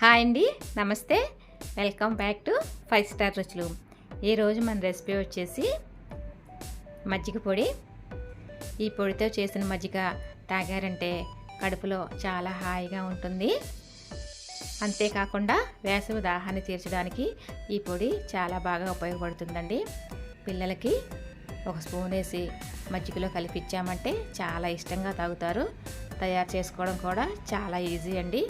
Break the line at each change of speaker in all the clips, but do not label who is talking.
Hi అండి నమస్తే. Welcome back to five star రుచులు ఈరోజు మన రెసిపీ వచ్చేసి మజ్జిగ పొడి. ఈ పొడితో చేసిన మజ్జిగ తాగారంటే కడుపులో చాలా హాయిగా ఉంటుంది. అంతేకాకుండా వేసవి దాహాన్ని తీర్చడానికి ఈ పొడి చాలా బాగా ఉపయోగపడుతుందండి. పిల్లలకి ఒక స్పూన్ వేసి మజ్జిగలో కలిపిచ్చామంటే చాలా ఇష్టంగా తాగుతారు. తయారు చేసుకోవడం కూడా చాలా ఈజీ అండి.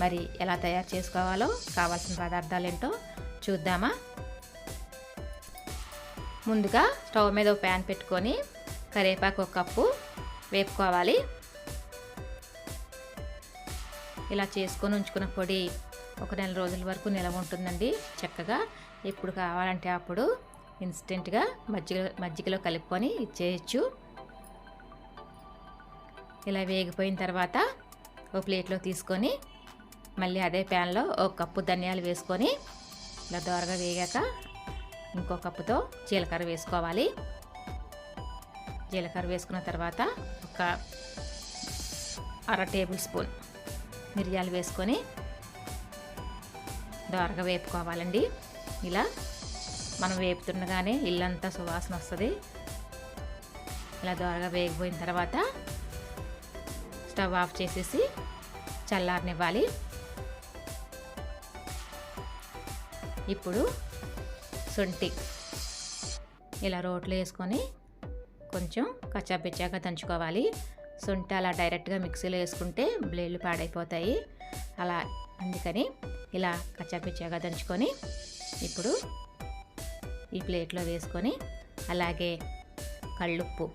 మరి ఎలా తయారు చేసుకోవాలో కావాల్సిన పదార్థాలు ఏంటో చూద్దామా? ముందుగా స్టవ్ మీద ఒక ప్యాన్ పెట్టుకొని కరివేపాకు ఒక కప్పు వేపుకోవాలి. ఇలా చేసుకొని ఉంచుకున్న పొడి ఒక నెల రోజుల వరకు నిలవ ఉంటుందండి చక్కగా. ఎప్పుడు కావాలంటే అప్పుడు ఇన్స్టెంట్గా మజ్జిగ మజ్జిగలో కలుపుకొని ఇచ్చేయచ్చు ఇలా వేగిపోయిన తర్వాత ఒక ప్లేట్లో తీసుకొని మళ్ళీ అదే ప్యాన్లో ఒక కప్పు ధనియాలు వేసుకొని ఇలా దోరగా వేగాక ఇంకో కప్పుతో జీలకర్ర వేసుకోవాలి. జీలకర్ర వేసుకున్న తర్వాత ఒక అర టేబుల్ స్పూన్ మిరియాలు వేసుకొని దోరగా వేపుకోవాలండి. ఇలా మనం వేపుతుండగానే ఇల్లంతా సువాసన వస్తుంది. ఇలా దోరగా వేగిపోయిన తర్వాత స్టవ్ ఆఫ్ చేసేసి చల్లారనివ్వాలి. ఇప్పుడు శొంఠి. ఇలా రోట్లో వేసుకొని కొంచెం కచ్చాపిచ్చాగా దంచుకోవాలి. శొంఠి అలా డైరెక్ట్గా మిక్సీలో వేసుకుంటే బ్లేడ్లు పాడైపోతాయి. అలా అందుకని ఇలా కచ్చాపిచ్చాగా దంచుకొని ఇప్పుడు ఈ ప్లేట్లో వేసుకొని అలాగే కళ్ళుప్పు.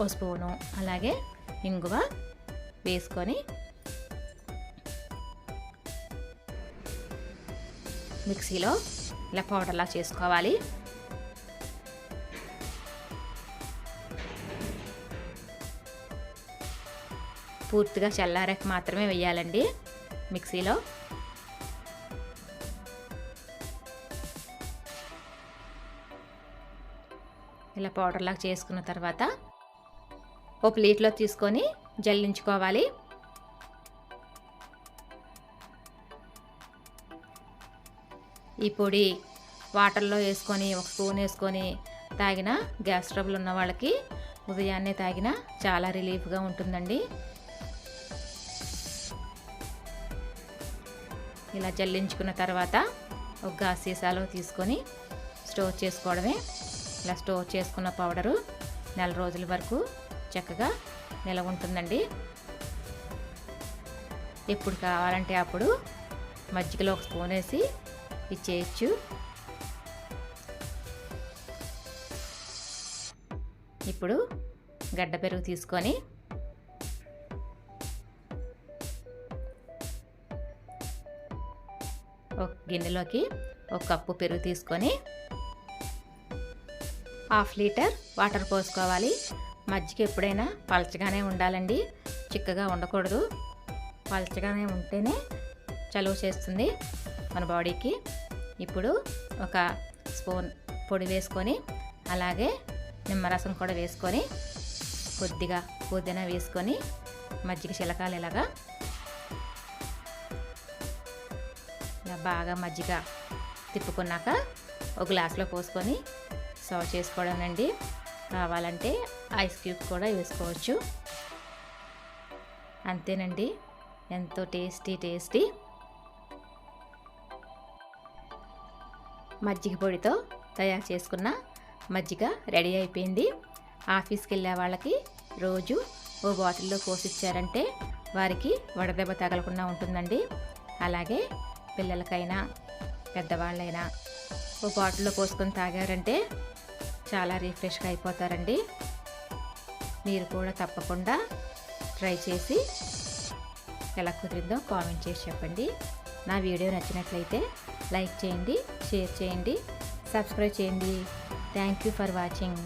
ఓ స్పూను అలాగే ఇంగువ వేసుకొని మిక్సీలో ఇలా పౌడర్లా చేసుకోవాలి. పూర్తిగా చల్లారాక మాత్రమే వేయాలండి మిక్సీలో. ఇలా పౌడర్లాగా చేసుకున్న తర్వాత ఓ ప్లేట్లో తీసుకొని జల్లించుకోవాలి. ఈ పొడి వాటర్లో వేసుకొని ఒక స్పూన్ వేసుకొని తాగిన గ్యాస్ ట్రబుల్ ఉన్న వాళ్ళకి ఉదయాన్నే తాగిన చాలా రిలీఫ్గా ఉంటుందండి. ఇలా జల్లించుకున్న తర్వాత ఒక గాస్ సీసాలో తీసుకొని స్టోర్ చేసుకోవడమే. ఇలా స్టోర్ చేసుకున్న పౌడరు నెల రోజుల వరకు చక్కగా నిలవ ఉంటుందండి. ఎప్పుడు కావాలంటే అప్పుడు మజ్జిగలో ఒక స్పూన్ వేసి ఇచ్చేయచ్చు. ఇప్పుడు గడ్డ పెరుగు తీసుకొని ఒక గిన్నెలోకి ఒక కప్పు పెరుగు తీసుకొని హాఫ్ లీటర్ వాటర్ పోసుకోవాలి. మజ్జిగ ఎప్పుడైనా పలచగానే ఉండాలండి. చిక్కగా ఉండకూడదు. పలచగానే ఉంటేనే చలువ చేస్తుంది మన బాడీకి. ఇప్పుడు ఒక స్పూన్ పొడి వేసుకొని అలాగే నిమ్మరసం కూడా వేసుకొని కొద్దిగా పుదీనా వేసుకొని మజ్జిగ చిలకాలు ఇలాగా ఇలా బాగా మజ్జిగ తిప్పుకున్నాక ఒక గ్లాస్లో పోసుకొని సర్వ్ చేసుకోవడం అండి కావాలంటే ఐస్ క్యూబ్ కూడా వేసుకోవచ్చు. అంతేనండి. ఎంతో టేస్టీ టేస్టీ. మజ్జిగ పొడితో తయారు చేసుకున్న మజ్జిగ రెడీ అయిపోయింది. ఆఫీస్కి వెళ్ళే వాళ్ళకి రోజు ఓ బాటిల్లో పోసిచ్చారంటే వారికి వడదెబ్బ తగలకుండా ఉంటుందండి. అలాగే పిల్లలకైనా పెద్దవాళ్ళైనా ఓ బాటిల్లో పోసుకొని తాగారంటే చాలా రిఫ్రెష్గా అయిపోతారండి. మీరు కూడా తప్పకుండా ట్రై చేసి ఎలా కుదిరిందో కామెంట్ చేసి చెప్పండి. నా వీడియో నచ్చినట్లయితే లైక్ చేయండి షేర్ చేయండి సబ్స్క్రైబ్ చేయండి. Thank you for watching